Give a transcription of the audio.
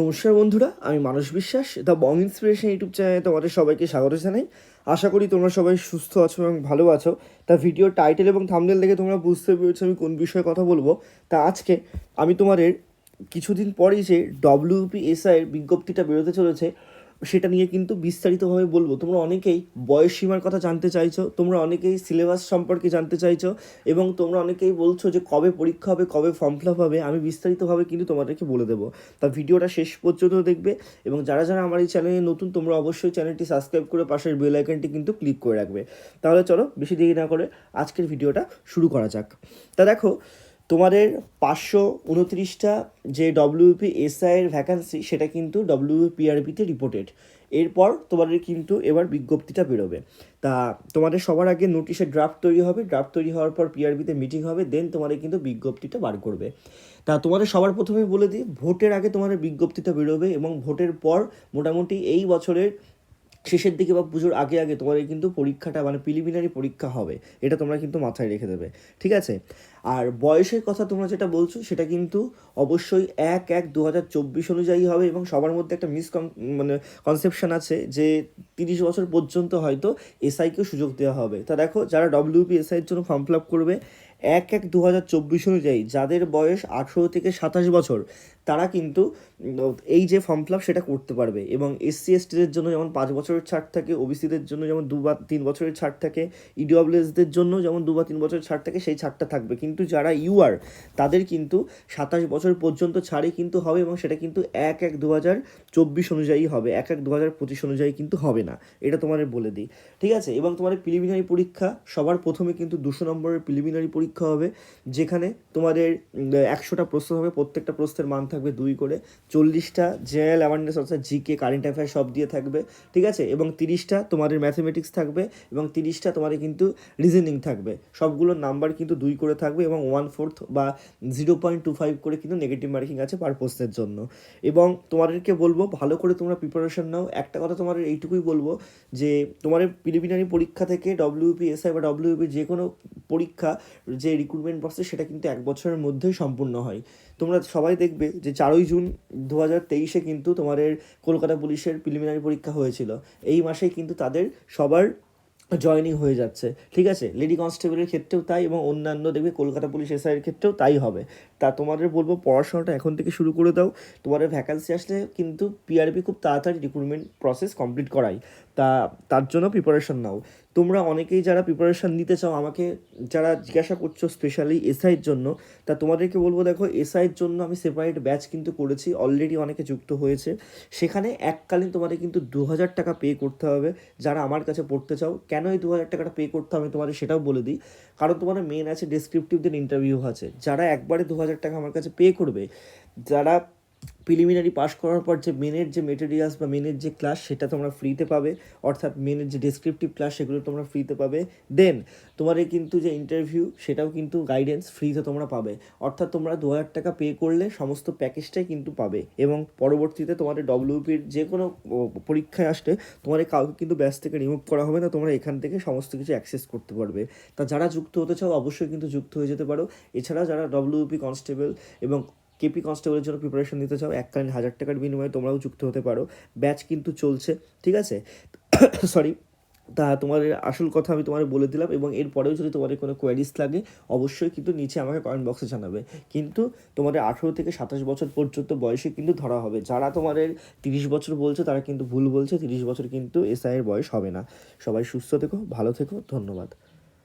নমস্কার বন্ধুরা, আমি মানুষ বিশ্বাস দ্য বং ইন্সপিরেশন ইউটিউব চ্যানেলে তোমাদের সবাইকে স্বাগত জানাই। আশা করি তোমরা সবাই সুস্থ আছো এবং ভালো আছো। তা ভিডিও টাইটেল এবং থামনেল দেখে তোমরা বুঝতে পেরেছ আমি কোন বিষয়ে কথা বলব। তা আজকে আমি তোমাদের কিছুদিন পরেই যে ডব্লিউপি এসআইয়ের বিজ্ঞপ্তিটা বেরোতে চলেছে সেটা নিয়ে কিন্তু বিস্তারিতভাবে বলব। তোমরা অনেকেই বয়স সীমার কথা জানতে চাইছো, তোমরা অনেকেই সিলেবাস সম্পর্কে জানতে চাইছো, এবং তোমরা অনেকেই বলছো যে কবে পরীক্ষা হবে, কবে ফর্ম ফিল আপ হবে, আমি বিস্তারিতভাবে কিন্তু তোমাদেরকে বলে দেবো। তা ভিডিওটা শেষ পর্যন্ত দেখবে, এবং যারা যারা আমার এই চ্যানেলে নতুন, তোমরা অবশ্যই চ্যানেলটি সাবস্ক্রাইব করে পাশের বেল আইকনটি কিন্তু ক্লিক করে রাখবে। তাহলে চলো, বেশি দেরি না করে আজকের ভিডিওটা শুরু করা যাক। তা দেখো তোমাদের পাঁচশো উনত্রিশটা যে ডব্লিউপি এসআইয়ের ভ্যাকান্সি সেটা কিন্তু ডব্লিউপিআরপিতে রিপোর্টেড এরপর তোমাদের কিন্তু এবার বিজ্ঞপ্তিটা বেরোবে। তা তোমাদের সবার আগে নোটিশের ড্রাফট তৈরি হবে। ড্রাফট তৈরি হওয়ার পর পিআরবিতে মিটিং হবে দেন তোমাদের কিন্তু বিজ্ঞপ্তিটা বার করবে। তা তোমাদের সবার প্রথমে বলে দিই, ভোটের আগে তোমাদের বিজ্ঞপ্তিটা বেরোবে এবং ভোটের পর মোটামুটি এই বছরের শেষের দিকে বা পুজোর আগে আগে তোমাদের কিন্তু পরীক্ষাটা মানে প্রিলিমিনারি পরীক্ষা হবে। এটা তোমরা কিন্তু মাথায় রেখে দেবে। ঠিক আছে? আর বয়সের কথা তোমরা যেটা বলছো, সেটা কিন্তু অবশ্যই এক এক দু হাজার চব্বিশ অনুযায়ী হবে এবং সবার মধ্যে একটা মিস মানে কনসেপশন আছে যে তিরিশ বছর পর্যন্ত হয়তো এসআইকেও সুযোগ দেওয়া হবে। তা দেখো, যারা ডব্লিউপি এসআইয়ের জন্য ফর্ম ফিল আপ করবে, এক এক দু হাজার চব্বিশ অনুযায়ী যাদের বয়স আঠেরো থেকে সাতাশ বছর তারা কিন্তু, এই যে ফর্ম ফিল আপ সেটা করতে পারবে। এবং এসসি এসটিদের জন্য যেমন পাঁচ বছরের ছাড় থাকে ওবিসিদের জন্য যেমন দু বা তিন বছরের ছাড় থাকে ইডব্লিউএসদের জন্য যেমন দু বা তিন বছরের ছাড় থাকে, সেই ছাড়টা থাকবে। কিন্তু যারা ইউআর তাদের কিন্তু সাতাশ বছর পর্যন্ত ছাড়ই কিন্তু হবে এবং সেটা কিন্তু এক এক দু হাজার চব্বিশ অনুযায়ী হবে। এক এক দু হাজার পঁচিশ অনুযায়ী কিন্তু হবে না। এটা তোমাদের বলে দিই। ঠিক আছে? এবং তোমাদের প্রিলিমিনারি পরীক্ষা, সবার প্রথমে কিন্তু দুশো নম্বরের প্রিলিমিনারি পরীক্ষা হবে, যেখানে তোমাদের একশোটা প্রশ্ন হবে, প্রত্যেকটা প্রশ্নের মান থাকবে দুই করে। চল্লিশটা জেনারেল অ্যাওয়ারনেস অর্থাৎ জিকে কারেন্ট অ্যাফেয়ার সব দিয়ে থাকবে, ঠিক আছে? এবং তিরিশটা তোমাদের ম্যাথমেটিক্স থাকবে এবং তিরিশটা তোমাদের কিন্তু রিজনিং থাকবে। সবগুলোর নাম্বার কিন্তু দুই করে থাকবে এবং ওয়ান ফোর্থ বা জিরো পয়েন্ট টু ফাইভ করে কিন্তু নেগেটিভ মার্কিং আছে পার প্রশ্নের জন্য। এবং তোমাদেরকে বলব, ভালো করে তোমরা প্রিপারেশন নাও। একটা কথা তোমাদের এইটুকুই বলব যে, তোমাদের প্রিলিমিনারি পরীক্ষা থেকে ডব্লিউপি এসআই বা ডব্লিউপি যে কোনো পরীক্ষা, যে রিক্রুটমেন্ট প্রসেস সেটা কিন্তু এক বছরের মধ্যেই সম্পূর্ণ হয়। তোমরা সবাই দেখবে যে চারই জুন দু হাজার তেইশে কিন্তু তোমাদের কলকাতা পুলিশের প্রিলিমিনারি পরীক্ষা হয়েছিল। এই মাসেই কিন্তু তাদের সবার জয়নিং হয়ে যাচ্ছে। ঠিক আছে? লেডি কনস্টেবলের ক্ষেত্রেও তাই এবং অন্যান্য দেখবে কলকাতা পুলিশ এসআইয়ের ক্ষেত্রেও তাই হবে। তা তোমাদের বলব, পড়াশোনাটা এখন থেকে শুরু করে দাও। তোমাদের ভ্যাকান্সি আসলে কিন্তু পিআরপি খুব তাড়াতাড়ি রিক্রুটমেন্ট প্রসেস কমপ্লিট করাই। তা, তার জন্য প্রিপারেশন নাও। তোমরা অনেকেই যারা প্রিপারেশন নিতে চাও, আমাকে যারা জিজ্ঞাসা করছ স্পেশালি এসআইয়ের জন্য, তা তোমাদেরকে বলব, দেখো এসআইয়ের জন্য আমি সেপারেট ব্যাচ কিন্তু করেছি অলরেডি অনেকে যুক্ত হয়েছে। সেখানে এককালীন তোমাদের কিন্তু দু হাজার টাকা পে করতে হবে, যারা আমার কাছে পড়তে চাও। কেন এই দু হাজার টাকাটা পে করতে হবে তোমাদের সেটাও বলে দিই। কারণ তোমাদের মেন আছে ডেসক্রিপটিভদের ইন্টারভিউ আছে। যারা একবারে দু হাজার টাকা আমার কাছে পে করবে, যারা প্রিলিমিনারি পাস করার পর যে মেনের যে মেটেরিয়ালস বা মেনের যে ক্লাস সেটা তোমরা ফ্রিতে পাবে, অর্থাৎ মেনের যে ডেসক্রিপটিভ ক্লাস সেগুলো তোমরা ফ্রিতে পাবে। দেন তোমাদের কিন্তু যে ইন্টারভিউ সেটাও কিন্তু গাইডেন্স ফ্রিতে তোমরা পাবে। অর্থাৎ তোমরা দু হাজার টাকা পে করলে সমস্ত প্যাকেজটাই কিন্তু পাবে। এবং পরবর্তীতে তোমাদের ডব্লিউপির যে কোনো পরীক্ষায় আসলে তোমাদের কাউকে কিন্তু ব্যাচ থেকে রিমুভ করা হবে না, তোমরা এখান থেকে সমস্ত কিছু অ্যাক্সেস করতে পারবে। তা যারা যুক্ত হতে চাও, অবশ্যই কিন্তু যুক্ত হয়ে যেতে পারো। এছাড়া যারা ডব্লিউপি কনস্টেবল এবং কেপি কনস্টেবলের জন্য প্রিপারেশন নিতে চাও, এককালীন হাজার টাকার বিনিময়ে তোমরাও যুক্ত হতে পারো। ব্যাচ কিন্তু চলছে, ঠিক আছে? সরি তা তোমাদের আসল কথা আমি তোমাদের বলে দিলাম এবং এরপরেও যদি তোমাদের কোনো কোয়ারিজ লাগে, অবশ্যই কিন্তু নিচে আমাকে কমেন্ট বক্সে জানাবে। কিন্তু তোমাদের আঠেরো থেকে সাতাশ বছর পর্যন্ত বয়সে কিন্তু ধরা হবে। যারা তোমাদের তিরিশ বছর বলছে, তারা কিন্তু ভুল বলছে, তিরিশ বছর কিন্তু এসআইয়ের বয়স হবে না। সবাই সুস্থ থেকো, ভালো থেকো, ধন্যবাদ।